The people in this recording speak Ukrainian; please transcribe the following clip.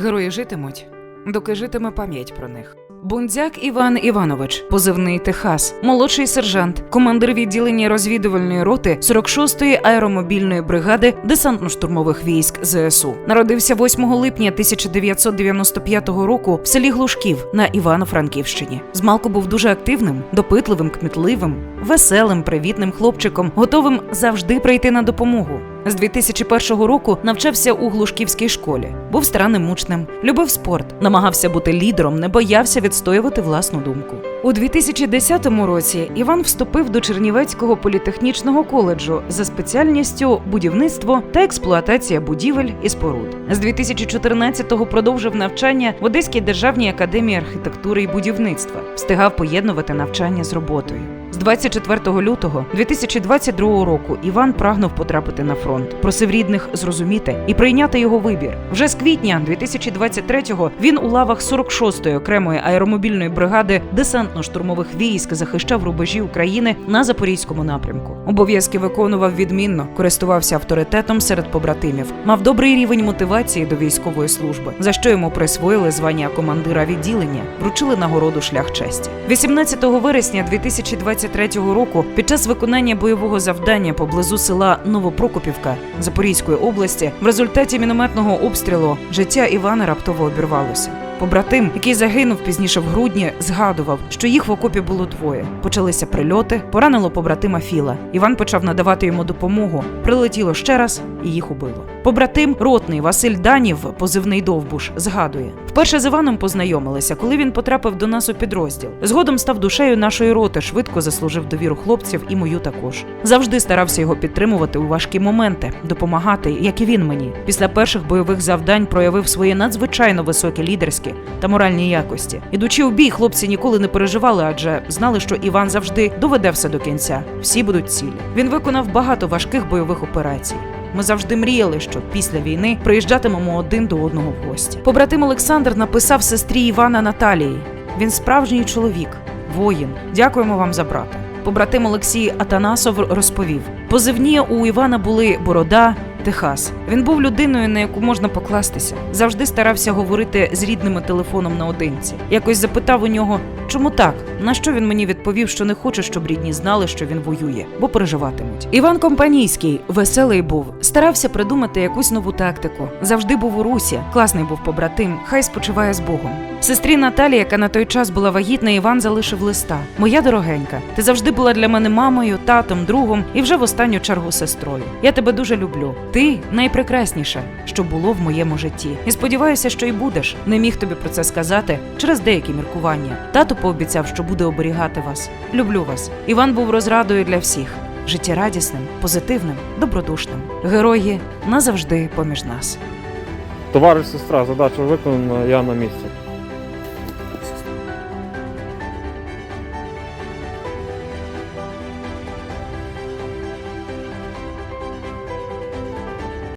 Герої житимуть, доки житиме пам'ять про них. Бундзяк Іван Іванович, позивний Техас, молодший сержант, командир відділення розвідувальної роти 46-ї аеромобільної бригади десантно-штурмових військ ЗСУ. Народився 8 липня 1995 року в селі Глушків на Івано-Франківщині. Змалку був дуже активним, допитливим, кмітливим, веселим, привітним хлопчиком, готовим завжди прийти на допомогу. З 2001 року навчався у глушківській школі, був странним учнем, любив спорт, намагався бути лідером, не боявся відстоювати власну думку. У 2010 році Іван вступив до Чернівецького політехнічного коледжу за спеціальністю будівництво та експлуатація будівель і споруд. З 2014-го продовжив навчання в Одеській державній академії архітектури і будівництва, встигав поєднувати навчання з роботою. З 24 лютого 2022 року Іван прагнув потрапити на фронт, просив рідних зрозуміти і прийняти його вибір. Вже з квітня 2023-го він у лавах 46-ї окремої аеромобільної бригади десантно-штурмових військ захищав рубежі України на запорізькому напрямку. Обов'язки виконував відмінно, користувався авторитетом серед побратимів, мав добрий рівень мотивації до військової служби, за що йому присвоїли звання командира відділення, вручили нагороду шлях честі. 18 вересня 2023 року, під час виконання бойового завдання поблизу села Новопрокопівка Запорізької області, в результаті мінометного обстрілу життя Івана раптово обірвалося. Побратим, який загинув пізніше в грудні, згадував, що їх в окопі було двоє. Почалися прильоти, поранило побратима Філа. Іван почав надавати йому допомогу. Прилетіло ще раз і їх убило. Побратим ротний Василь Данів, позивний Довбуш, згадує: вперше з Іваном познайомилися, коли він потрапив до нас у підрозділ. Згодом став душею нашої роти, швидко заслужив довіру хлопців і мою також. Завжди старався його підтримувати у важкі моменти, допомагати, як і він мені. Після перших бойових завдань проявив свої надзвичайно високі лідерські та моральні якості. Ідучи у бій, хлопці ніколи не переживали, адже знали, що Іван завжди доведе все до кінця. Всі будуть цілі. Він виконав багато важких бойових операцій. Ми завжди мріяли, що після війни приїжджатимемо один до одного в гості. Побратим Олександр написав сестрі Івана Наталії: він справжній чоловік, воїн. Дякуємо вам за брата. Побратим Олексій Атанасов розповів: позивні у Івана були Борода. Техас. Він був людиною, на яку можна покластися. Завжди старався говорити з рідними телефоном наодинці. Якось запитав у нього, чому так? На що він мені відповів, що не хоче, щоб рідні знали, що він воює, бо переживатимуть. Іван Компанійський веселий був, старався придумати якусь нову тактику. Завжди був у русі. Класний був побратим. Хай спочиває з Богом. Сестрі Наталі, яка на той час була вагітна, Іван залишив листа. Моя дорогенька, ти завжди була для мене мамою, татом, другом і вже в останню чергу сестрою. Я тебе дуже люблю. Ти найпрекрасніше, що було в моєму житті. І сподіваюся, що й будеш. Не міг тобі про це сказати через деякі міркування. Тато пообіцяв, що буде оберігати вас. Люблю вас. Іван був розрадою для всіх. Життєрадісним, позитивним, добродушним. Герої назавжди поміж нас. Товариш сестра, задача виконана, я на місці.